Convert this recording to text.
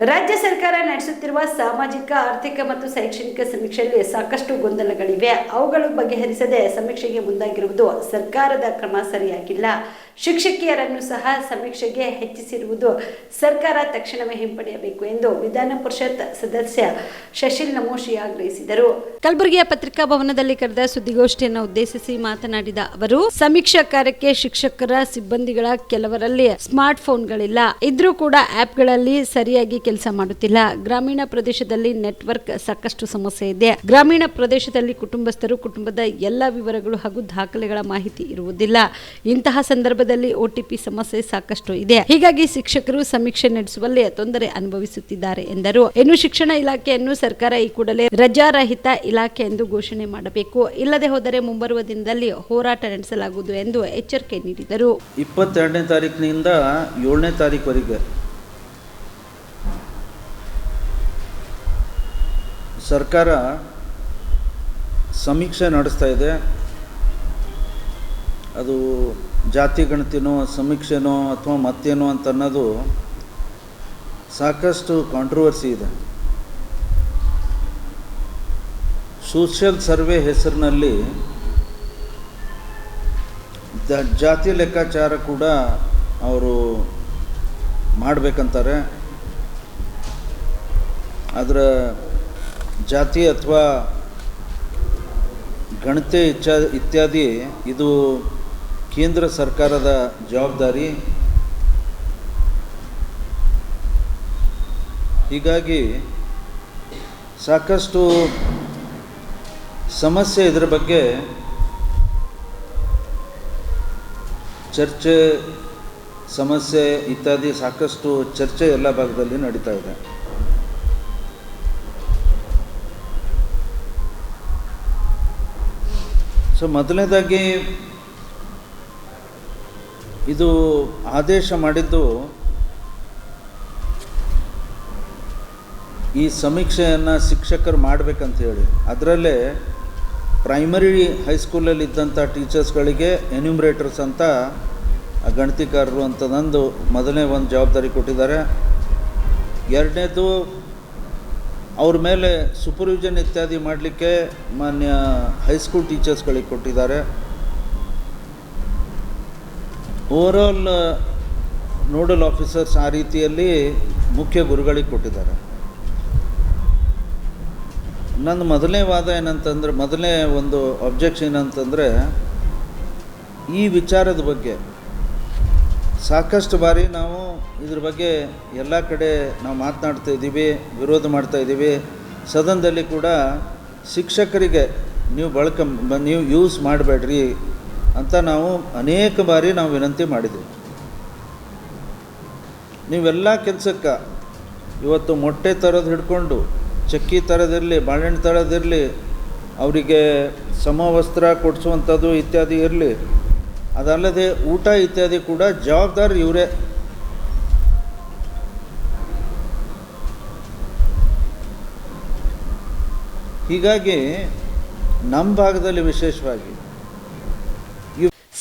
ರಾಜ್ಯ ಸರ್ಕಾರ ನಡೆಸುತ್ತಿರುವ ಸಾಮಾಜಿಕ, ಆರ್ಥಿಕ ಮತ್ತು ಶೈಕ್ಷಣಿಕ ಸಮೀಕ್ಷೆಯಲ್ಲಿ ಸಾಕಷ್ಟು ಗೊಂದಲಗಳಿವೆ. ಅವುಗಳು ಬಗೆಹರಿಸದೆ ಸಮೀಕ್ಷೆಗೆ ಮುಂದಾಗಿರುವುದು ಸರ್ಕಾರದ ಕ್ರಮ ಸರಿಯಾಗಿಲ್ಲ. ಶಿಕ್ಷಕಿಯರನ್ನು ಸಹ ಸಮೀಕ್ಷೆಗೆ ಹೆಚ್ಚಿಸಿರುವುದು ಸರ್ಕಾರ ತಕ್ಷಣವೇ ಹಿಂಪಡೆಯಬೇಕು ಎಂದು ವಿಧಾನ ಪರಿಷತ್ ಸದಸ್ಯ ಶಶಿಲ್ ನಮೋಶಿ ಆಗ್ರಹಿಸಿದರು. ಕಲಬುರಗಿಯ ಪತ್ರಿಕಾ ಭವನದಲ್ಲಿ ಕರೆದ ಸುದ್ದಿಗೋಷ್ಠಿಯನ್ನು ಉದ್ದೇಶಿಸಿ ಮಾತನಾಡಿದ ಅವರು, ಸಮೀಕ್ಷಾ ಕಾರ್ಯಕ್ಕೆ ಶಿಕ್ಷಕರ ಸಿಬ್ಬಂದಿಗಳ ಕೆಲವರಲ್ಲಿ ಸ್ಮಾರ್ಟ್ ಫೋನ್ಗಳಿಲ್ಲ ಇದ್ರೂ ಕೂಡ ಆಪ್ಗಳಲ್ಲಿ ಸರಿಯಾಗಿ ಕೆಲಸ ಮಾಡುತ್ತಿಲ್ಲ. ಗ್ರಾಮೀಣ ಪ್ರದೇಶದಲ್ಲಿ ನೆಟ್ವರ್ಕ್ ಸಾಕಷ್ಟು ಸಮಸ್ಯೆ ಇದೆ. ಗ್ರಾಮೀಣ ಪ್ರದೇಶದಲ್ಲಿ ಕುಟುಂಬಸ್ಥರು ಕುಟುಂಬದ ಎಲ್ಲ ವಿವರಗಳು ಹಾಗೂ ದಾಖಲೆಗಳ ಮಾಹಿತಿ ಇರುವುದಿಲ್ಲ. ಇಂತಹ ಸಂದರ್ಭದಲ್ಲಿ ಒಟಿಪಿ ಸಮಸ್ಯೆ ಸಾಕಷ್ಟು ಇದೆ. ಹೀಗಾಗಿ ಶಿಕ್ಷಕರು ಸಮೀಕ್ಷೆ ನಡೆಸುವಲ್ಲಿ ತೊಂದರೆ ಅನುಭವಿಸುತ್ತಿದ್ದಾರೆ ಎಂದರು. ಇನ್ನು ಶಿಕ್ಷಣ ಇಲಾಖೆಯನ್ನು ಸರ್ಕಾರ ಈ ಕೂಡಲೇ ರಜಾರಹಿತ ಇಲಾಖೆ ಎಂದು ಘೋಷಣೆ ಮಾಡಬೇಕು. ಇಲ್ಲದೆ ಹೋದರೆ ಮುಂಬರುವ ದಿನದಲ್ಲಿ ಹೋರಾಟ ನಡೆಸಲಾಗುವುದು ಎಂದು ಎಚ್ಚರಿಕೆ ನೀಡಿದರು. ಇಪ್ಪತ್ತೆರಡನೇ ತಾರೀಕಿನಿಂದ ಏಳನೇ ತಾರೀಕುವರೆಗೆ ಸರ್ಕಾರ ಸಮೀಕ್ಷೆ ನಡೆಸ್ತಾ ಇದೆ. ಅದು ಜಾತಿ ಗಣತಿನೋ, ಸಮೀಕ್ಷೆನೋ ಅಥವಾ ಮತ್ತೇನೋ ಅಂತ ಅನ್ನೋದು ಸಾಕಷ್ಟು ಕಾಂಟ್ರವರ್ಸಿ ಇದೆ. ಸೋಷಿಯಲ್ ಸರ್ವೆ ಹೆಸರಿನಲ್ಲಿ ದ ಜಾತಿ ಲೆಕ್ಕಾಚಾರ ಕೂಡ ಅವರು ಮಾಡಬೇಕಂತಾರೆ. ಅದರ ಜಾತಿ ಅಥವಾ ಗಣತೆ ಇಚ್ಛಾ ಇತ್ಯಾದಿ ಇದು ಕೇಂದ್ರ ಸರ್ಕಾರದ ಜವಾಬ್ದಾರಿ. ಹೀಗಾಗಿ ಸಾಕಷ್ಟು ಸಮಸ್ಯೆ ಇದರ ಬಗ್ಗೆ ಚರ್ಚೆ, ಸಮಸ್ಯೆ ಇತ್ಯಾದಿ ಸಾಕಷ್ಟು ಚರ್ಚೆ ಎಲ್ಲ ಭಾಗದಲ್ಲಿ ನಡೀತಾ ಇದೆ. ಸೊ, ಮೊದಲನೇದಾಗಿ ಇದು ಆದೇಶ ಮಾಡಿದ್ದು ಈ ಸಮೀಕ್ಷೆಯನ್ನು ಶಿಕ್ಷಕರು ಮಾಡಬೇಕಂತ ಹೇಳಿ. ಅದರಲ್ಲೇ ಪ್ರೈಮರಿ ಹೈಸ್ಕೂಲಲ್ಲಿ ಇದ್ದಂಥ ಟೀಚರ್ಸ್ಗಳಿಗೆ ಎನ್ಯೂಮ್ರೇಟರ್ಸ್ ಅಂತ ಗಣತಿಕಾರರು ಅಂತದಂದು ಮೊದಲನೇ ಒಂದು ಜವಾಬ್ದಾರಿ ಕೊಟ್ಟಿದ್ದಾರೆ. ಎರಡನೇದು ಅವ್ರ ಮೇಲೆ ಸೂಪರ್ವಿಷನ್ ಇತ್ಯಾದಿ ಮಾಡಲಿಕ್ಕೆ ಮಾನ್ಯ ಹೈಸ್ಕೂಲ್ ಟೀಚರ್ಸ್ಗಳಿಗೆ ಕೊಟ್ಟಿದ್ದಾರೆ. ಓವರಾಲ್ ನೋಡಲ್ ಆಫೀಸರ್ಸ್ ಆ ರೀತಿಯಲ್ಲಿ ಮುಖ್ಯ ಗುರುಗಳಿಗೆ ಕೊಟ್ಟಿದ್ದಾರೆ. ನನ್ನ ಮೊದಲನೇ ವಾದ ಏನಂತಂದರೆ, ಮೊದಲನೇ ಒಂದು ಅಬ್ಜೆಕ್ಷನ್ ಏನಂತಂದರೆ, ಈ ವಿಚಾರದ ಬಗ್ಗೆ ಸಾಕಷ್ಟು ಬಾರಿ ನಾವು ಇದ್ರ ಬಗ್ಗೆ ಎಲ್ಲ ಕಡೆ ನಾವು ಮಾತನಾಡ್ತಾ ಇದ್ದೀವಿ, ವಿರೋಧ ಮಾಡ್ತಾ ಇದ್ದೀವಿ. ಸದನದಲ್ಲಿ ಕೂಡ ಶಿಕ್ಷಕರಿಗೆ ನೀವು ಬಳಕೆ, ನೀವು ಯೂಸ್ ಮಾಡಬೇಡ್ರಿ. ಅಂತ ನಾವು ಅನೇಕ ಬಾರಿ ನಾವು ವಿನಂತಿ ಮಾಡಿದ್ದೀವಿ ನೀವೆಲ್ಲ ಕೆಲಸಕ್ಕೆ ಇವತ್ತು ಮೊಟ್ಟೆ ತರೋದು ಹಿಡ್ಕೊಂಡು, ಚಕ್ಕಿ ತರೋದಿರಲಿ ಬಾಳೆಹಣ್ಣು ತರೋದಿರಲಿ ಅವರಿಗೆ ಸಮವಸ್ತ್ರ ಕೊಡಿಸುವಂಥದ್ದು ಇತ್ಯಾದಿ ಇರಲಿ, ಅದಲ್ಲದೆ ಊಟ ಇತ್ಯಾದಿ ಕೂಡ ಜವಾಬ್ದಾರಿ ಇವರೇ. ಹೀಗಾಗಿ ನಮ್ಮ ಭಾಗದಲ್ಲಿ ವಿಶೇಷವಾಗಿ